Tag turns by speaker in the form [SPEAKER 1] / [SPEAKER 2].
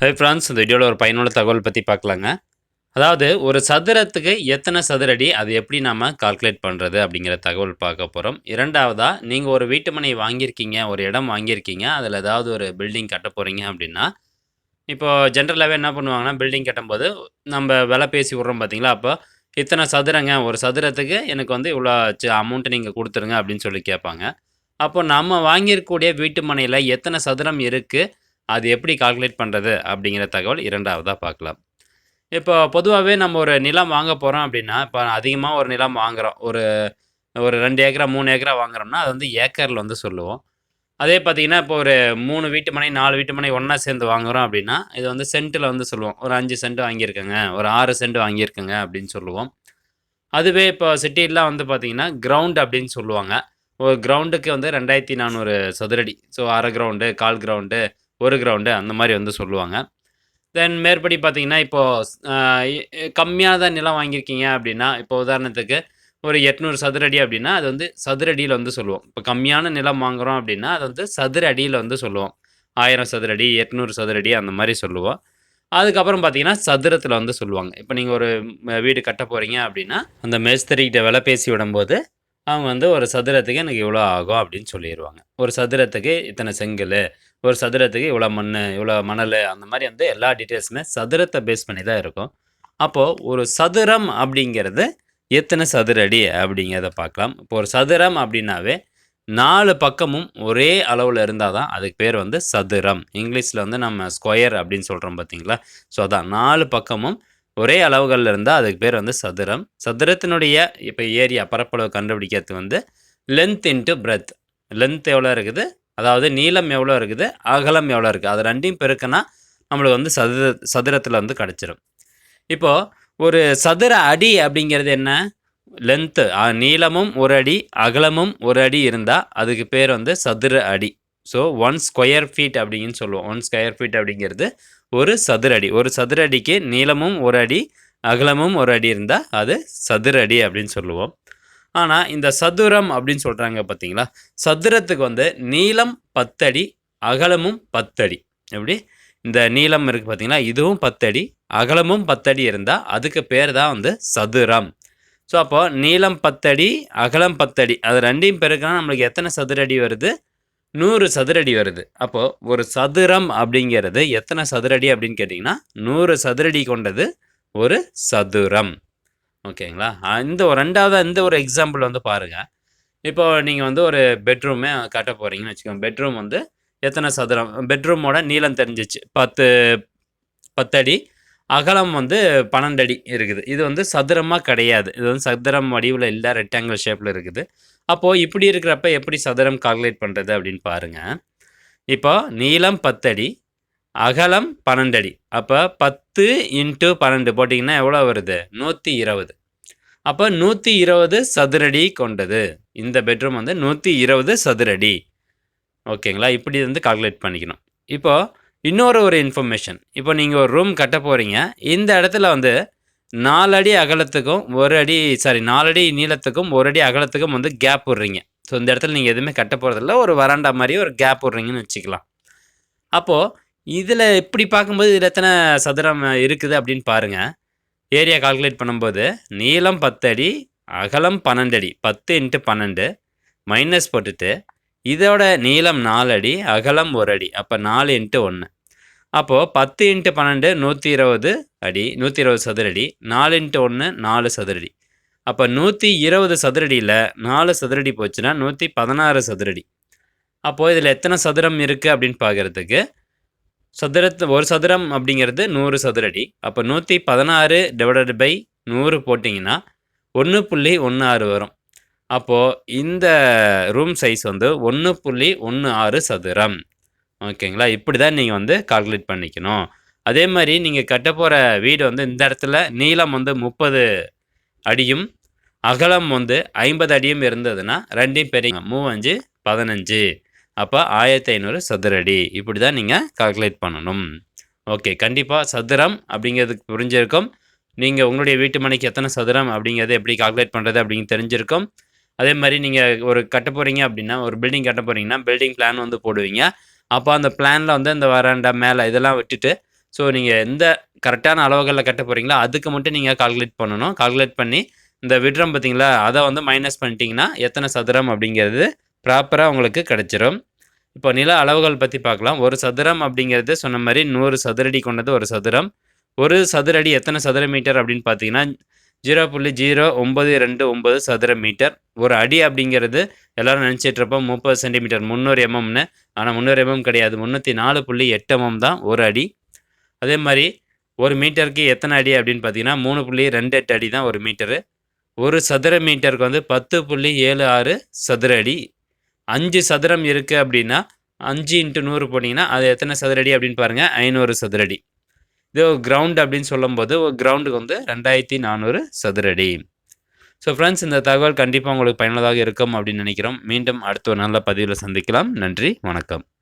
[SPEAKER 1] High France இந்த வீடியோவில் ஒரு பயனுள்ள தகவல் பற்றி பார்க்கலாங்க. அதாவது ஒரு சதுரத்துக்கு எத்தனை சதுரடி அது எப்படி நாம் கால்குலேட் பண்ணுறது அப்படிங்கிற தகவல் பார்க்க போகிறோம் இரண்டாவதாக நீங்கள் ஒரு வீட்டுமனை வாங்கியிருக்கீங்க ஒரு இடம் வாங்கியிருக்கீங்க அதில் ஏதாவது ஒரு பில்டிங் கட்ட போகிறீங்க அப்படின்னா இப்போது ஜென்ரலாகவே என்ன பண்ணுவாங்கன்னா பில்டிங் கட்டும்போது நம்ம விலை பேசி விட்றோம் பார்த்தீங்களா அப்போ இத்தனை சதுரங்க ஒரு சதுரத்துக்கு எனக்கு வந்து இவ்வளோ அமௌண்ட்டு நீங்கள் கொடுத்துருங்க அப்படின்னு சொல்லி கேட்பாங்க. அப்போ நம்ம வாங்கியிருக்கக்கூடிய வீட்டு மனையில் எத்தனை சதுரம் இருக்குது அது எப்படி கால்குலேட் பண்ணுறது அப்படிங்கிற தகவல் இரண்டாவதாக பார்க்கலாம். இப்போ பொதுவாகவே நம்ம ஒரு நிலம் வாங்க போகிறோம் அப்படின்னா இப்போ அதிகமாக ஒரு நிலம் வாங்குகிறோம் ஒரு ஒரு ரெண்டு ஏக்கரா மூணு ஏக்கரா வாங்குறோம்னா அது வந்து ஏக்கரில் வந்து சொல்லுவோம். அதே பார்த்தீங்கன்னா இப்போ ஒரு மூணு வீட்டு மனை நாலு வீட்டு மனை ஒன்றா சேர்ந்து வாங்குகிறோம் அப்படின்னா இது வந்து சென்ட்டில் வந்து சொல்லுவோம். ஒரு அஞ்சு சென்ட் வாங்கியிருக்கேங்க ஒரு ஆறு சென்ட் வாங்கியிருக்கேங்க அப்படின்னு சொல்லுவோம். அதுவே இப்போ சிட்டிலாம் வந்து பார்த்தீங்கன்னா கிரவுண்ட் அப்படின்னு சொல்லுவாங்க. ஒரு கிரவுண்டுக்கு வந்து ரெண்டாயிரத்தி நானூறு சதுரடி. ஸோ அரை கிரவுண்டு கால் கிரவுண்டு ஒரு கிரவுண்டு அந்த மாதிரி வந்து சொல்லுவாங்க. தென் மேற்படி பார்த்தீங்கன்னா இப்போது கம்மியாக தான் நிலம் வாங்கியிருக்கீங்க அப்படின்னா இப்போ உதாரணத்துக்கு ஒரு எட்நூறு சதுரடி அப்படின்னா அது வந்து சதுரடியில் வந்து சொல்லுவோம். இப்போ கம்மியான நிலம் வாங்குகிறோம் அப்படின்னா அது வந்து சதுர அடியில் வந்து சொல்லுவோம். ஆயிரம் சதுரடி எட்நூறு சதுரடி அந்த மாதிரி சொல்லுவோம். அதுக்கப்புறம் பார்த்தீங்கன்னா சதுரத்தில் வந்து சொல்லுவாங்க. இப்போ நீங்கள் ஒரு வீடு கட்ட போகிறீங்க அப்படின்னா அந்த மேஸ்திரிக்கிட்ட விலை பேசி விடும்போது அவங்க வந்து ஒரு சதுரத்துக்கு எனக்கு இவ்வளோ ஆகும் அப்படின்னு சொல்லிடுவாங்க ஒரு சதுரத்துக்கு இத்தனை செங்கல் ஒரு சதுரத்துக்கு இவ்வளோ மண் இவ்வளோ மணல் அந்த மாதிரி வந்து எல்லா டீட்டெயில்ஸுமே சதுரத்தை பேஸ் பண்ணி தான் இருக்கும். அப்போது ஒரு சதுரம் அப்படிங்கிறது எத்தனை சதுரடி அப்படிங்கிறத பார்க்கலாம். இப்போ ஒரு சதுரம் அப்படின்னாவே நாலு பக்கமும் ஒரே அளவில் இருந்தால் தான் அதுக்கு பேர் வந்து சதுரம். இங்கிலீஷில் வந்து நம்ம ஸ்கொயர் அப்படின்னு சொல்கிறோம் பார்த்தீங்களா? ஸோ அதான் நாலு பக்கமும் ஒரே அளவுகளில் இருந்தால் அதுக்கு பேர் வந்து சதுரம். சதுரத்தினுடைய இப்போ ஏரியா பரப்பளவு கண்டுபிடிக்கிறது வந்து லென்த் இன்ட்டு பிரெத் லென்த் எவ்வளோ இருக்குது? அதாவது நீளம் எவ்வளோ இருக்குது அகலம் எவ்வளோ இருக்குது அது ரெண்டையும் பெருக்கினா நம்மளுக்கு வந்து சதுர சதுரத்தில் வந்து கிடச்சிரும். இப்போது ஒரு சதுர அடி அப்படிங்கிறது என்ன? லென்த்து நீளமும் ஒரு அடி அகலமும் ஒரு அடி இருந்தால் அதுக்கு பேர் வந்து சதுர அடி. ஸோ ஒன் ஸ்கொயர் ஃபீட் அப்படின்னு சொல்லுவோம். ஒன் ஸ்கொயர் ஃபீட் அப்படிங்கிறது ஒரு சதுர அடி. ஒரு சதுர அடிக்கு நீளமும் ஒரு அடி அகலமும் ஒரு அடி இருந்தால் அது சதுர அடி அப்படின்னு சொல்லுவோம். ஆனால் இந்த சதுரம் அப்படின்னு சொல்கிறாங்க பார்த்தீங்களா சதுரத்துக்கு வந்து நீளம் பத்தடி அகலமும் பத்தடி. எப்படி? இந்த நீளம் இருக்குது பார்த்தீங்களா இதுவும் பத்தடி அகலமும் பத்தடி இருந்தால் அதுக்கு பேர் தான் வந்து சதுரம். ஸோ அப்போது நீளம் பத்தடி அகலம் பத்தடி அது ரெண்டையும் பெருக்கினா நம்மளுக்கு எத்தனை சதுரடி வருது? நூறு சதுரடி வருது. அப்போது ஒரு சதுரம் அப்படிங்கிறது எத்தனை சதுரடி அப்படின்னு கேட்டிங்கன்னா நூறு சதுரடி கொண்டது ஒரு சதுரம். ஓகேங்களா? இந்த ஒரு ரெண்டாவது இந்த ஒரு எக்ஸாம்பிள் வந்து பாருங்கள் இப்போ நீங்கள் வந்து ஒரு பெட்ரூமே கட்ட போகிறீங்கன்னு வச்சுக்கோங்க. பெட்ரூம் வந்து எத்தனை சதுரம்? பெட்ரூமோட நீளம் தெரிஞ்சிச்சு. பத்து பத்தடி. அகலம் வந்து பன்னெண்டு அடி இருக்குது. இது வந்து சதுரமாக கிடையாது. இது வந்து சதுரம் வடிவில் இல்லை ரெக்டாங்கிள் ஷேப்பில் இருக்குது. அப்போது இப்படி இருக்கிறப்ப எப்படி சதுரம் கால்குலேட் பண்ணுறது அப்படின்னு பாருங்கள் இப்போ நீளம் பத்தடி அகலம் பன்னெண்டு அடி அப்போ பத்து இன்ட்டு பன்னெண்டு போட்டிங்கன்னா எவ்வளோ வருது? நூற்றி இருபது. அப்போ நூற்றி இருபது சதுரடி கொண்டது. இந்த பெட்ரூம் வந்து நூற்றி இருபது சதுரடி. ஓகேங்களா? இப்படி வந்து கால்குலேட் பண்ணிக்கணும். இப்போது இன்னொரு ஒரு இன்ஃபர்மேஷன் இப்போ நீங்கள் ஒரு ரூம் கட்ட போகிறீங்க இந்த இடத்துல வந்து நாலு அடி அகலத்துக்கும் ஒரு அடி சாரி நாலு அடி நீளத்துக்கும் ஒரு அடி அகலத்துக்கும் வந்து கேப் விட்றீங்க. ஸோ இந்த இடத்துல நீங்கள் எதுவுமே கட்ட போகிறதில்ல ஒரு வராண்டா மாதிரி ஒரு கேப் விடுறீங்கன்னு வச்சுக்கலாம். அப்போது இதில் இப்படி பார்க்கும்போது இதில் எத்தனை சதுரம் இருக்குது அப்படின்னு பாருங்கள் ஏரியா கால்குலேட் பண்ணும்போது நீளம் பத்தடி அகலம் பன்னெண்டு அடி பத்து இன்ட்டு பன்னெண்டு மைனஸ் போட்டுட்டு இதோட நீளம் நாலு அடி அகலம் ஒரு அடி அப்போ நாலு இன்ட்டு ஒன்று அப்போது பத்து இன்ட்டு பன்னெண்டு நூற்றி இருபது அடி நூற்றி இருபது சதுரடி நாலு இன்ட்டு ஒன்று நாலு சதுரடி அப்போ நூற்றி இருபது சதுரடியில் நாலு சதுரடி போச்சுன்னா நூற்றி பதினாறு சதுரடி அப்போது இதில் எத்தனை சதுரம் இருக்குது அப்படின்னு பார்க்குறதுக்கு சதுரத்து ஒரு சதுரம் அப்படிங்கிறது நூறு சதுரடி. அப்போ நூற்றி பதினாறு டிவைடட் பை நூறு போட்டிங்கன்னா ஒன்று புள்ளி ஒன்று ஆறு வரும். அப்போது இந்த ரூம் சைஸ் வந்து ஒன்று புள்ளி ஒன்று ஆறு சதுரம். ஓகேங்களா? இப்படி தான் நீங்கள் வந்து கால்குலேட் பண்ணிக்கணும். அதே மாதிரி நீங்கள் கட்ட போகிற வீடு வந்து இந்த இடத்துல நீளம் வந்து முப்பது அடியும் அகலம் வந்து ஐம்பது அடியும் இருந்ததுன்னா ரெண்டையும் பெரிய மூவஞ்சு பதினஞ்சு. அப்போ ஆயிரத்தி ஐநூறு சதுரடி. இப்படி தான் நீங்கள் கால்குலேட் பண்ணணும். ஓகே கண்டிப்பாக சதுரம் அப்படிங்கிறதுக்கு புரிஞ்சிருக்கும். நீங்கள் உங்களுடைய வீட்டு மனைக்கு எத்தனை சதுரம் அப்படிங்கிறத எப்படி கால்குலேட் பண்ணுறது அப்படின்னு தெரிஞ்சிருக்கும். அதே மாதிரி நீங்கள் ஒரு கட்ட போகிறீங்க அப்படின்னா ஒரு பில்டிங் கட்ட போகிறீங்கன்னா பில்டிங் பிளான் வந்து போடுவீங்க. அப்போ அந்த பிளானில் வந்து இந்த வராண்டா மேலே இதெல்லாம் விட்டுட்டு ஸோ நீங்கள் எந்த கரெக்டான அளவுகளில் கட்ட போகிறீங்களோ அதுக்கு மட்டும் நீங்கள் கால்குலேட் பண்ணணும். கால்குலேட் பண்ணி இந்த விட்ரம் பார்த்தீங்களா அதை வந்து மைனஸ் பண்ணிட்டீங்கன்னா எத்தனை சதுரம் அப்படிங்கிறது ப்ராப்பராக உங்களுக்கு கிடச்சிரும். இப்போ நில அளவுகள் பற்றி பார்க்கலாம். ஒரு சதுரம் அப்படிங்கிறது சொன்ன மாதிரி நூறு சதுரடி கொண்டது ஒரு சதுரம். ஒரு சதுரடி எத்தனை சதுர மீட்டர் அப்படின்னு பார்த்தீங்கன்னா ஜீரோ புள்ளி ஜீரோ ஒம்பது ரெண்டு ஒம்பது சதுர மீட்டர். ஒரு அடி அப்படிங்கிறது எல்லோரும் நினச்சிட்ருப்போம். முப்பது சென்டிமீட்டர். முந்நூறு எம்எம்னு. ஆனால் முந்நூறு எம்எம் கிடையாது. முந்நூற்றி நாலு புள்ளி எட்டு எம்எம் தான் ஒரு அடி. அதே மாதிரி ஒரு மீட்டருக்கு எத்தனை அடி அப்படின்னு பார்த்தீங்கன்னா மூணு புள்ளி ரெண்டு எட்டு அடி தான் ஒரு மீட்டரு. ஒரு சதுர மீட்டருக்கு வந்து பத்து புள்ளி ஏழு ஆறு சதுர அடி. அஞ்சு சதுரம் இருக்குது அப்படின்னா அஞ்சு இன்ட்டு நூறு போட்டிங்கன்னா அது எத்தனை சதுரடி அப்படின்னு பாருங்கள் ஐநூறு சதுரடி. இதே ஒரு கிரவுண்ட் அப்படின்னு சொல்லும்போது ஒரு கிரவுண்டுக்கு வந்து ரெண்டாயிரத்தி நானூறு சதுரடி. ஸோ ஃப்ரெண்ட்ஸ் இந்த தகவல் கண்டிப்பாக உங்களுக்கு பயனுள்ளதாக இருக்கும் அப்படின்னு நினைக்கிறோம். மீண்டும் அடுத்த ஒரு நல்ல பதிவில் சந்திக்கலாம். நன்றி வணக்கம்.